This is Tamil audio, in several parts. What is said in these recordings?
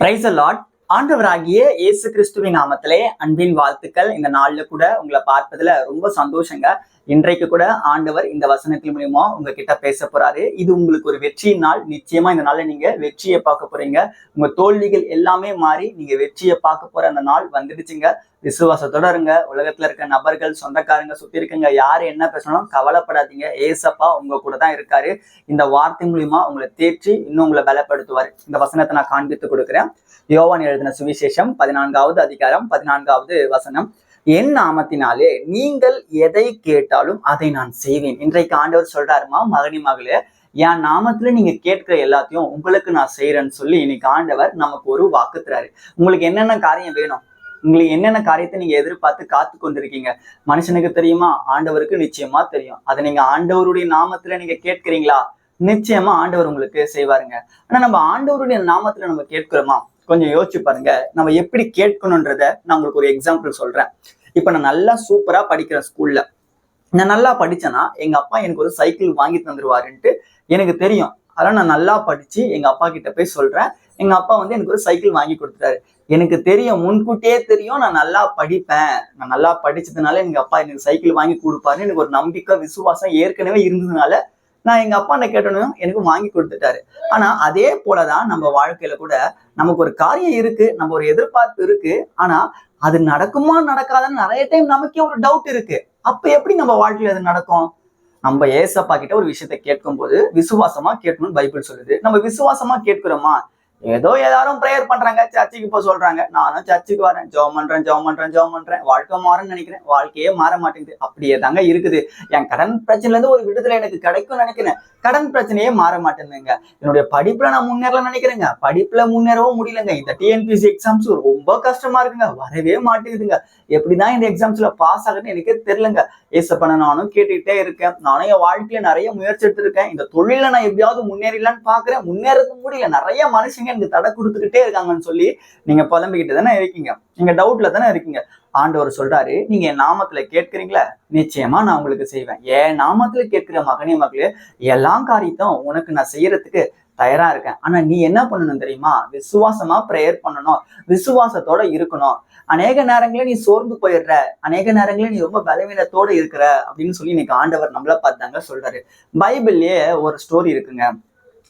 பிரைஸ் லார்ட் ஆண்டவராகிய இயேசு கிறிஸ்துவின் நாமத்திலே அன்பின் வாழ்த்துக்கள். இந்த நாள்ல கூட உங்களை பார்ப்பதுல ரொம்ப சந்தோஷங்க. இன்றைக்கு கூட ஆண்டவர் இந்த வசனத்தின் மூலியமா உங்ககிட்ட பேச போறாரு. இது உங்களுக்கு ஒரு வெற்றியின் நாள். நிச்சயமா இந்த நாள்ல நீங்க வெற்றியை பார்க்க போறீங்க. உங்க தோல்விகள் எல்லாமே மாறி நீங்க வெற்றியை பார்க்க போற அந்த நாள் வந்துடுச்சுங்க. விசுவாசத்தோட இருங்க. உலகத்துல இருக்க நபர்கள் சொந்தக்காரங்க சுத்தி இருக்கங்க யாரு என்ன பேசணும் கவலைப்படாதீங்க. ஏசப்பா உங்க கூட தான் இருக்காரு. இந்த வார்த்தை மூலியமா உங்களை தேற்றி இன்னும் உங்களை பலப்படுத்துவார். இந்த வசனத்தை நான் காண்பித்து கொடுக்குறேன். யோவான் எழுதின சுவிசேஷம் பதினான்காவது அதிகாரம் பதினான்காவது வசனம். என் நாமத்தினாலே நீங்கள் எதை கேட்டாலும் அதை நான் செய்வேன். இன்றைக்கு ஆண்டவர் சொல்றாருமா மகனி மகளே என் நாமத்துல நீங்க கேட்கிற எல்லாத்தையும் உங்களுக்கு நான் செய்யறேன்னு சொல்லி இன்னைக்கு ஆண்டவர் நமக்கு ஒரு வாக்கு தராரு. உங்களுக்கு என்னென்ன காரியம் வேணும்? உங்களுக்கு என்னென்ன காரியத்தை நீங்க எதிர்பார்த்து காத்து கொண்டிருக்கீங்க? மனுஷனுக்கு தெரியுமா? ஆண்டவருக்கு நிச்சயமா தெரியும். அதை நீங்க ஆண்டவருடைய நாமத்துல நீங்க கேட்கிறீங்களா? நிச்சயமா ஆண்டவர் உங்களுக்கு செய்வாருங்க. ஆனா நம்ம ஆண்டவருடைய நாமத்துல நம்ம கேட்கிறோமா? கொஞ்சம் யோசிச்சு பாருங்க. நம்ம எப்படி கேட்கணுன்றத நான் உங்களுக்கு ஒரு எக்ஸாம்பிள் சொல்றேன். இப்ப நான் நல்லா சூப்பரா படிக்கிறேன் ஸ்கூல்ல நான் நல்லா படிச்சேன்னா எங்க அப்பா எனக்கு ஒரு சைக்கிள் வாங்கி தந்துருவாருன்ட்டு எனக்கு தெரியும். அதெல்லாம் நான் நல்லா படிச்சு எங்க அப்பா கிட்ட போய் சொல்றேன். எங்க அப்பா வந்து எனக்கு ஒரு சைக்கிள் வாங்கி கொடுத்துட்டாரு. எனக்கு தெரியும் முன்கூட்டியே தெரியும் நான் நல்லா படிப்பேன். நான் நல்லா படிச்சதுனால எங்க அப்பா எனக்கு சைக்கிள் வாங்கி கொடுப்பாருன்னு எனக்கு ஒரு நம்பிக்கை விசுவாசம் ஏற்கனவே இருந்ததுனால நான் எங்க அப்பா என்ன கேட்டனும் எனக்கு வாங்கி கொடுத்துட்டாரு. ஆனா அதே போலதான் நம்ம வாழ்க்கையில கூட நமக்கு ஒரு காரியம் இருக்கு நம்ம ஒரு எதிர்பார்ப்பு இருக்கு. ஆனா அது நடக்குமா நடக்காதான்னு நிறைய டைம் நமக்கே ஒரு டவுட் இருக்கு. அப்ப எப்படி நம்ம வாழ்க்கையில அது நடக்கும்? நம்ம ஏசப்பா கிட்ட ஒரு விஷயத்த கேட்கும் போது விசுவாசமா கேட்கணும்னு பைபிள் சொல்லுது. நம்ம விசுவாசமா கேட்கிறோமா? ஏதோ எல்லாரும் ப்ரேயர் பண்றாங்க சர்ச்சுக்கு போய் சொல்றாங்க. நானும் சர்ச்சுக்கு வரேன். ஜோம் பண்றேன் ஜோம் பண்றேன் ஜோம் பண்றேன். வாழ்க்கை மாறும்னு நினைக்கிறேன். வாழ்க்கையே மாற மாட்டேங்குது. அப்படியே தாங்க இருக்குது. என் கடன் பிரச்சனைல இருந்து ஒரு விடுதலை எனக்கு கிடைக்கும்னு நினைக்கிறேன். கடன் பிரச்சனையே மாற மாட்டேங்குதுங்க. என்னுடைய படிப்புல நான் முன்னேறலாம் நினைக்கிறேங்க. படிப்புல முன்னேறவும் முடியலங்க. இந்த டிஎன்பிசி எக்ஸாம்ஸ் ரொம்ப கஷ்டமா இருக்குங்க. வரவே மாட்டேங்குதுங்க. எப்படிதான் இந்த எக்ஸாம்ஸ்ல பாஸ் ஆகுதுன்னு எனக்கே தெரியலங்க. ஏசப்பன நானும் கேட்டுக்கிட்டே இருக்கேன். நானும் என் வாழ்க்கையில நிறைய முயற்சி எடுத்திருக்கேன். இந்த தொழில நான் எப்படியாவது முன்னேறிடலான்னு பாக்குறேன். முன்னேறது முடியல. நிறைய மனுஷங்க எனக்கு தடை கொடுத்துக்கிட்டே இருக்காங்கன்னு சொல்லி நீங்க புலம்பிக்கிட்டு தானே இருக்கீங்க. நீங்க டவுட்ல தானே இருக்கீங்க. ஆண்டவர் சொல்றாரு நீங்க என் நாமத்துல கேட்கறீங்களா? நிச்சயமா நான் உங்களுக்கு செய்வேன். என் நாமத்துல கேட்கிற மகனே மகளே எல்லா காரியத்தையும் உனக்கு நான் செய்யறதுக்கு தயாரா இருக்கேன். ஆனா நீ என்ன பண்ணணும் தெரியுமா? விசுவாசமா ப்ரேயர் பண்ணணும். விசுவாசத்தோட இருக்கணும். அநேக நேரங்களே நீ சோர்ந்து போயிடுற. அநேக நேரங்களே நீ ரொம்ப பலவீனத்தோட இருக்கிற அப்படின்னு சொல்லி இன்னைக்கு ஆண்டவர் நம்மள பார்த்தாங்க சொல்றாரு. பைபிள்லயே ஒரு ஸ்டோரி இருக்குங்க.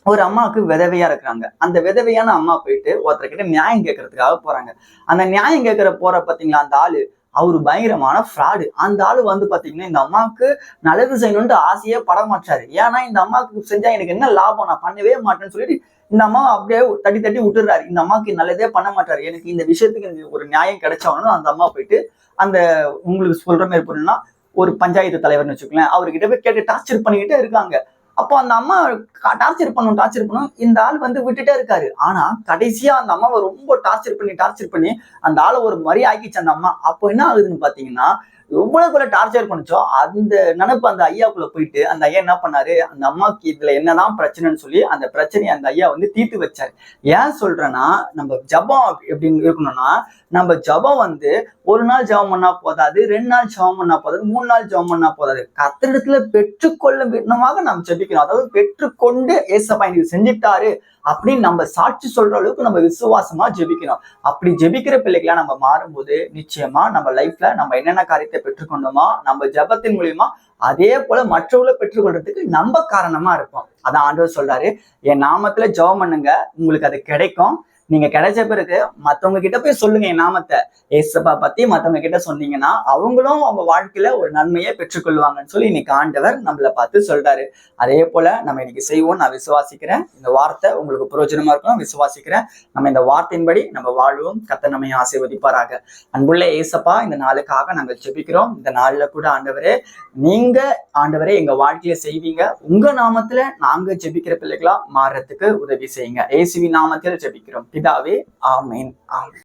ஒரு அம்மாவுக்கு விதவையா இருக்கிறாங்க. அந்த விதவையான அம்மா போயிட்டு ஒருத்தர்கிட்ட நியாயம் கேட்கறதுக்காக போறாங்க. அந்த நியாயம் கேட்கற போற பாத்தீங்களா அந்த ஆளு? அவரு பயங்கரமான ஃப்ராடு அந்த ஆளு வந்து பாத்தீங்கன்னா இந்த அம்மாவுக்கு நல்லது செய்யணும்னு ஆசையே பட மாட்டாரு. ஏன்னா இந்த அம்மாவுக்கு செஞ்சா எனக்கு என்ன லாபம்? நான் பண்ணவே மாட்டேன்னு சொல்லிட்டு இந்த அம்மா அப்படியே தட்டி தட்டி விட்டுறாரு. இந்த அம்மாவுக்கு நல்லதே பண்ண மாட்டாரு. எனக்கு இந்த விஷயத்துக்கு எனக்கு ஒரு நியாயம் கிடைச்சவனும் அந்த அம்மா போயிட்டு அந்த உங்களுக்கு சொல்ற மாதிரி பொருள்னா ஒரு பஞ்சாயத்து தலைவர்னு வச்சுக்கோங்களேன் அவர்கிட்ட போய் கேட்டு டார்ச்சர் பண்ணிக்கிட்டே இருக்காங்க. அப்போ அந்த அம்மா டார்ச்சர் பண்ணும் டார்ச்சர் பண்ணும் இந்த ஆள் வந்து விட்டுட்டே இருக்காரு. ஆனா கடைசியா அந்த அம்மாவை ரொம்ப டார்ச்சர் பண்ணி டார்ச்சர் பண்ணி அந்த ஆளை ஒரு மரியாக்கிச்சு அந்த அம்மா. அப்போ என்ன ஆகுதுன்னு பாத்தீங்கன்னா எவ்வளவுக்குள்ள டார்ச்சர் பண்ணுச்சோ அந்த நினப்பு அந்த ஐயாக்குள்ள போயிட்டு அந்த ஐயா என்ன பண்ணாரு? அந்த அம்மாவுக்கு இதுல என்னதான் பிரச்சனைன்னு சொல்லி அந்த பிரச்சனையை அந்த ஐயா வந்து தீர்த்து வச்சாரு. ஏன் சொல்றேன்னா நம்ம ஜபம் எப்படின்னு இருக்கணும்னா நம்ம ஜபம் வந்து ஒரு நாள் ஜபம் பண்ணா போதாது ரெண்டு நாள் ஜபம் பண்ணா போதாது மூணு நாள் ஜபம் பண்ணா போதாது. கத்திரிடத்துல பெற்றுக்கொள்ள விண்ணமாக நம்ம ஜபிக்கணும். அதாவது பெற்றுக்கொண்டு ஏசப்பா எனக்கு செஞ்சுட்டாரு அப்படின்னு நம்ம சாட்சி சொல்ற அளவுக்கு நம்ம விசுவாசமா ஜெபிக்கணும். அப்படி ஜெபிக்கிற பிள்ளைகளா நம்ம மாறும்போது நிச்சயமா நம்ம லைஃப்ல நம்ம என்னென்ன காரியத்தை பெற்றுக்கொண்டோமோ நம்ம ஜபத்தின் மூலியமா அதே போல மற்றவர்களை பெற்றுக்கொள்றதுக்கு நம்ம காரணமா இருப்போம். அதான் ஆண்டவர் சொல்றாரு என் நாமத்துல ஜபம் பண்ணுங்க உங்களுக்கு அது கிடைக்கும். நீங்க கிடைச்ச பிறகு மத்தவங்க கிட்ட போய் சொல்லுங்க என் நாமத்தை ஏசப்பா பத்தி மத்தவங்க கிட்ட சொன்னீங்கன்னா அவங்களும் அவங்க வாழ்க்கையில ஒரு நன்மையை பெற்றுக்கொள்வாங்கன்னு சொல்லி இன்னைக்கு ஆண்டவர் நம்மளை பார்த்து சொல்றாரு. அதே போல நம்ம இன்னைக்கு செய்வோம் நான் விசுவாசிக்கிறேன். இந்த வார்த்தை உங்களுக்கு பிரயோஜனமா இருக்கும் விசுவாசிக்கிறேன். நம்ம இந்த வார்த்தையின்படி நம்ம வாழ்வோம். கத்த நம்மை ஆசீர்வதிப்பாராக. அன்புள்ள ஏசப்பா இந்த நாளுக்காக நாங்கள் ஜெபிக்கிறோம். இந்த நாள்ல கூட ஆண்டவரே நீங்க ஆண்டவரே எங்க வாழ்க்கையில செய்வீங்க. உங்க நாமத்துல நாங்க ஜெபிக்கிற பிள்ளைகளா மாறுறதுக்கு உதவி செய்யுங்க. ஏசுவி நாமத்தில் ஜெபிக்கிறோம். പിതാവേ ആമേൻ ആമേൻ